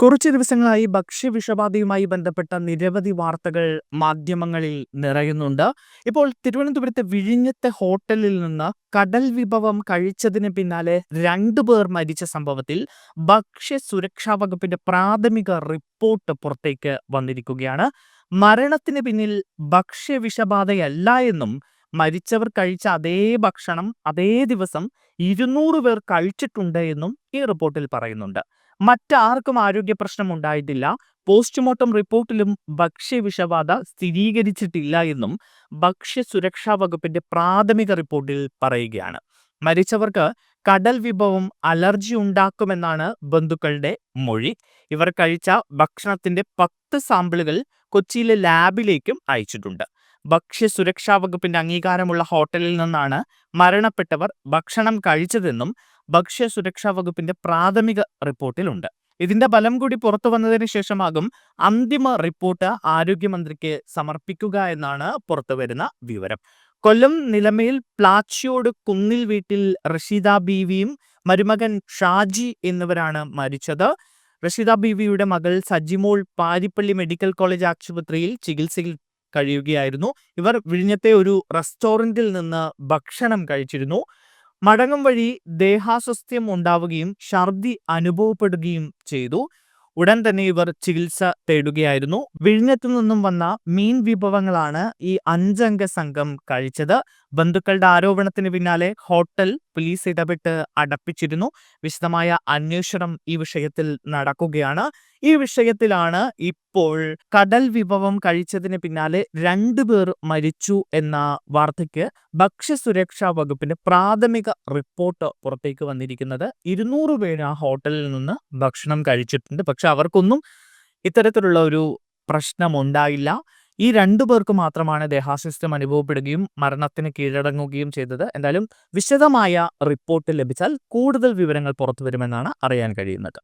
കുറച്ചു ദിവസങ്ങളായി ഭക്ഷ്യവിഷബാധയുമായി ബന്ധപ്പെട്ട നിരവധി വാർത്തകൾ മാധ്യമങ്ങളിൽ നിറയുന്നുണ്ട്. ഇപ്പോൾ തിരുവനന്തപുരത്തെ വിഴിഞ്ഞത്തെ ഹോട്ടലിൽ നിന്ന് കടൽ വിഭവം കഴിച്ചതിന് പിന്നാലെ രണ്ടു പേർ മരിച്ച സംഭവത്തിൽ ഭക്ഷ്യ സുരക്ഷാ വകുപ്പിന്റെ പ്രാഥമിക റിപ്പോർട്ട് പുറത്തേക്ക് വന്നിരിക്കുകയാണ്. മരണത്തിന് പിന്നിൽ ഭക്ഷ്യവിഷബാധയല്ല എന്നും മരിച്ചവർ കഴിച്ച അതേ ഭക്ഷണം അതേ ദിവസം ഇരുന്നൂറ് പേർ കഴിച്ചിട്ടുണ്ട് എന്നും ഈ റിപ്പോർട്ടിൽ പറയുന്നുണ്ട്. മറ്റാർക്കും ആരോഗ്യ പ്രശ്നം ഉണ്ടായിട്ടില്ല. പോസ്റ്റ്മോർട്ടം റിപ്പോർട്ടിലും ഭക്ഷ്യവിഷബാധ സ്ഥിരീകരിച്ചിട്ടില്ല എന്നും ഭക്ഷ്യ സുരക്ഷാ വകുപ്പിന്റെ പ്രാഥമിക റിപ്പോർട്ടിൽ പറയുകയാണ്. മരിച്ചവർക്ക് കടൽ വിഭവം അലർജി ഉണ്ടാക്കുമെന്നാണ് ബന്ധുക്കളുടെ മൊഴി. ഇവർ കഴിച്ച ഭക്ഷണത്തിന്റെ പത്ത് സാമ്പിളുകൾ കൊച്ചിയിലെ ലാബിലേക്കും അയച്ചിട്ടുണ്ട്. ഭക്ഷ്യ സുരക്ഷാ വകുപ്പിന്റെ അംഗീകാരമുള്ള ഹോട്ടലിൽ നിന്നാണ് മരണപ്പെട്ടവർ ഭക്ഷണം കഴിച്ചതെന്നും ഭക്ഷ്യ സുരക്ഷാ വകുപ്പിന്റെ പ്രാഥമിക റിപ്പോർട്ടിലുണ്ട്. ഇതിന്റെ ഫലം കൂടി പുറത്തു വന്നതിന് ശേഷമാകും അന്തിമ റിപ്പോർട്ട് ആരോഗ്യമന്ത്രിക്ക് സമർപ്പിക്കുക എന്നാണ് പുറത്തുവരുന്ന വിവരം. കൊല്ലം നിലമയിൽ പ്ലാച്ചിയോട് കുന്നിൽ വീട്ടിൽ റഷീദ ബീവിയും മരുമകൻ ഷാജി എന്നിവരാണ് മരിച്ചത്. റഷീദ ബീവിയുടെ മകൾ സജിമോൾ പാരിപ്പള്ളി മെഡിക്കൽ കോളേജ് ആശുപത്രിയിൽ ചികിത്സയിൽ കഴിയുകയായിരുന്നു. ഇവർ വിഴിഞ്ഞത്തെ ഒരു റെസ്റ്റോറന്റിൽ നിന്ന് ഭക്ഷണം കഴിച്ചിരുന്നു. മടങ്ങും വഴി ദേഹാസ്വസ്ഥ്യം ഉണ്ടാവുകയും ഛർദി അനുഭവപ്പെടുകയും ചെയ്തു. ഉടൻ തന്നെ ഇവർ ചികിത്സ തേടുകയായിരുന്നു. വിഴിഞ്ഞത്തു നിന്നും വന്ന മീൻ വിഭവങ്ങളാണ് ഈ അഞ്ചംഗ സംഘം കഴിച്ചത്. ബന്ധുക്കളുടെ ആരോപണത്തിന് പിന്നാലെ ഹോട്ടൽ പോലീസ് ഇടപെട്ട് അടപ്പിച്ചിരുന്നു. വിശദമായ അന്വേഷണം ഈ വിഷയത്തിൽ നടക്കുകയാണ്. ഈ വിഷയത്തിലാണ് ഇപ്പോൾ കടൽ വിഭവം കഴിച്ചതിന് പിന്നാലെ രണ്ടുപേർ മരിച്ചു എന്ന വാർത്തയ്ക്ക് ഭക്ഷ്യസുരക്ഷാ വകുപ്പിന്റെ പ്രാഥമിക റിപ്പോർട്ട് പുറത്തേക്ക് വന്നിരിക്കുന്നത്. ഇരുന്നൂറ് പേര് ആ ഹോട്ടലിൽ നിന്ന് ഭക്ഷണം കഴിച്ചിട്ടുണ്ട്. പക്ഷെ അവർക്കൊന്നും ഇത്തരത്തിലുള്ള ഒരു പ്രശ്നമുണ്ടായില്ല ഈ രണ്ടു പേർക്ക് മാത്രമാണ് ദേഹാസ്വസ്ഥ്യം അനുഭവപ്പെടുകയും മരണത്തിന് കീഴടങ്ങുകയും ചെയ്തത്. എന്തായാലും വിശദമായ റിപ്പോർട്ട് ലഭിച്ചാൽ കൂടുതൽ വിവരങ്ങൾ പുറത്തു വരുമെന്നാണ് അറിയാൻ കഴിയുന്നത്.